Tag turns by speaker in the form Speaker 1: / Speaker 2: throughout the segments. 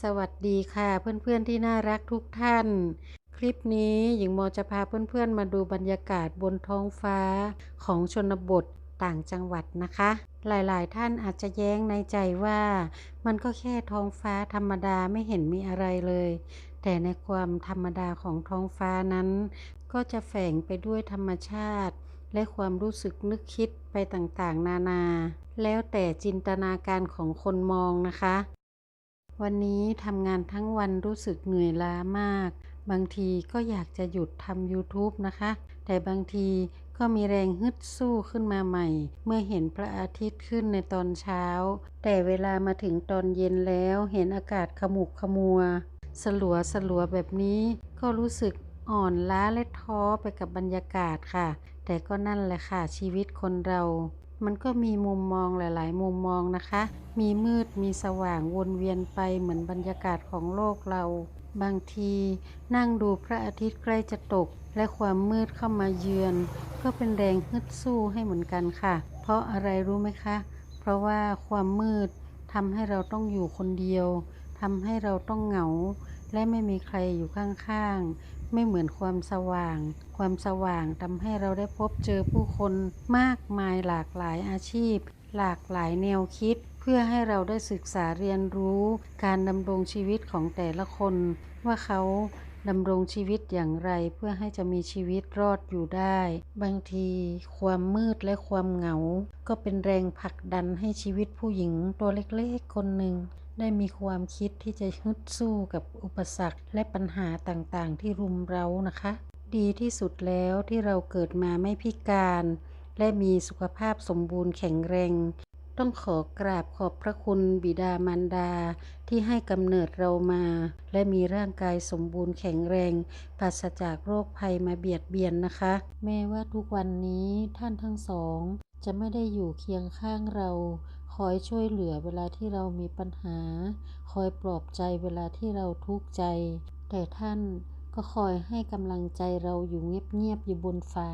Speaker 1: สวัสดีค่ะเพื่อนๆที่น่ารักทุกท่าน คลิปนี้หญิงโมจะพาเพื่อนๆมาดูบรรยากาศบนท้องฟ้าของชนบทต่างจังหวัดนะคะ หลายๆ ท่านอาจจะแย้งในใจว่า มันก็แค่ท้องฟ้าธรรมดาไม่เห็นมีอะไรเลย แต่ในความธรรมดาของท้องฟ้านั้น ก็จะแฝงไปด้วยธรรมชาติ และความรู้สึกนึกคิดไปต่างๆ นานา แล้วแต่จินตนาการของคนมองนะคะ วันนี้ทำงานทั้งวันรู้สึกเหนื่อยล้ามาก บางทีก็อยากจะหยุดทำ YouTube นะคะ แต่บางทีก็มีแรงฮึดสู้ขึ้นมาใหม่ เมื่อเห็นพระอาทิตย์ขึ้นในตอนเช้า แต่เวลามาถึงตอนเย็นแล้วเห็นอากาศขมุกขมัว สลัวสลัวแบบนี้ก็รู้สึกอ่อนล้าและท้อไปกับบรรยากาศค่ะ แต่ก็นั่นแหละค่ะชีวิตคนเรา มันก็มีมุมมองหลาย ๆ มุมมองนะคะ มีมืดมีสว่างวนเวียนไปเหมือนบรรยากาศของโลกเรา บางทีนั่งดูพระอาทิตย์ใกล้จะตก และความมืดเข้ามาเยือน ก็เป็นแรงฮึดสู้ให้เหมือนกันค่ะ เพราะอะไรรู้ไหมคะ เพราะว่าความมืดทำให้เราต้องอยู่คนเดียวทำให้เราต้องเหงา และไม่มีใครอยู่ข้าง ๆ ไม่เหมือนความสว่าง ความสว่างทำให้เราได้พบเจอผู้คนมากมายหลากหลายอาชีพ หลากหลายแนวคิด เพื่อให้เราได้ศึกษาเรียนรู้ การดำรงชีวิตของแต่ละคน ว่าเขาดำรงชีวิตอย่างไรเพื่อให้จะมีชีวิตรอดอยู่ได้ บางทีความมืดและความเหงา ก็เป็นแรงผลักดันให้ชีวิตผู้หญิงตัวเล็กๆคนหนึ่ง ได้มีความคิดที่จะฮึดสู้กับอุปสรรคและปัญหาต่างๆ ที่รุมเร้านะคะ ดีที่สุดแล้วที่เราเกิดมาไม่พิการ และมีสุขภาพสมบูรณ์แข็งแรง ต้องขอกราบขอบพระคุณบิดามารดา ที่ให้กำเนิดเรามา และมีร่างกายสมบูรณ์แข็งแรงปราศจากโรคภัยมาเบียดเบียนนะคะ แม้ว่าทุกวันนี้ท่านทั้งสอง จะไม่ได้อยู่เคียงข้างเรา คอยช่วยเหลือเวลาที่เรามีปัญหา คอยปลอบใจเวลาที่เราทุกข์ใจ แต่ท่านก็คอยให้กำลังใจเราอยู่เงียบๆอยู่บนฟ้า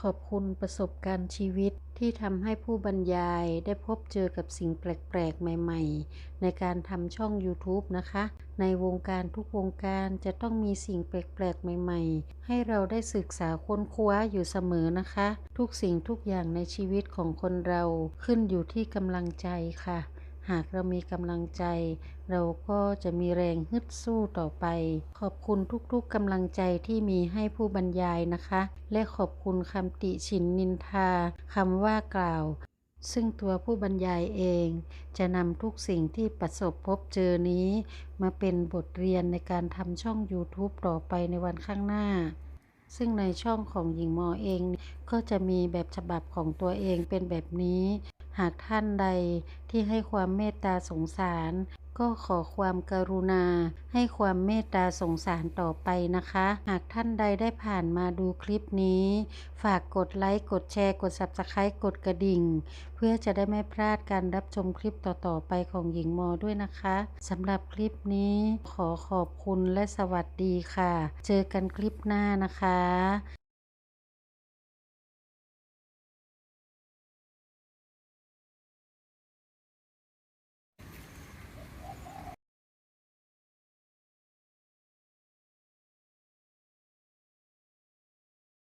Speaker 1: ขอบคุณประสบการณ์ชีวิตที่ทำให้ผู้บรรยายได้พบเจอกับสิ่งแปลกๆ ใหม่ๆ ในการทำช่อง YouTube นะคะ ในวงการทุกวงการจะต้องมีสิ่งแปลกๆ ใหม่ๆ ให้เราได้ศึกษาค้นคว้าอยู่เสมอนะคะ ทุกสิ่งทุกอย่างในชีวิตของคนเราขึ้นอยู่ที่กำลังใจค่ะ หากเรามีกำลังใจ เราก็จะมีแรงฮึดสู้ต่อไป ขอบคุณทุกๆกำลังใจที่มีให้ผู้บรรยายนะคะ และขอบคุณคำติฉินนินทาคำว่ากล่าว ซึ่งตัวผู้บรรยายเอง จะนำทุกสิ่งที่ประสบพบเจอนี้ มาเป็นบทเรียนในการทำช่อง YouTube ต่อไปในวันข้างหน้าซึ่งในช่องของหญิงมอเองก็จะมีแบบฉบับของตัวเองเป็นแบบนี้ หากท่านใดที่ให้ความเมตตาสงสาร ก็ขอความกรุณา ให้ความเมตตาสงสารต่อไปนะคะ หากท่านใดได้ผ่านมาดูคลิปนี้ ฝากกดไลค์ กดแชร์ กด Subscribe กดกระดิ่ง เพื่อจะได้ไม่พลาดการรับชมคลิปต่อๆไปของหญิงมอด้วยนะคะสำหรับคลิปนี้ขอขอบคุณและสวัสดีค่ะ เจอกันคลิปหน้านะคะ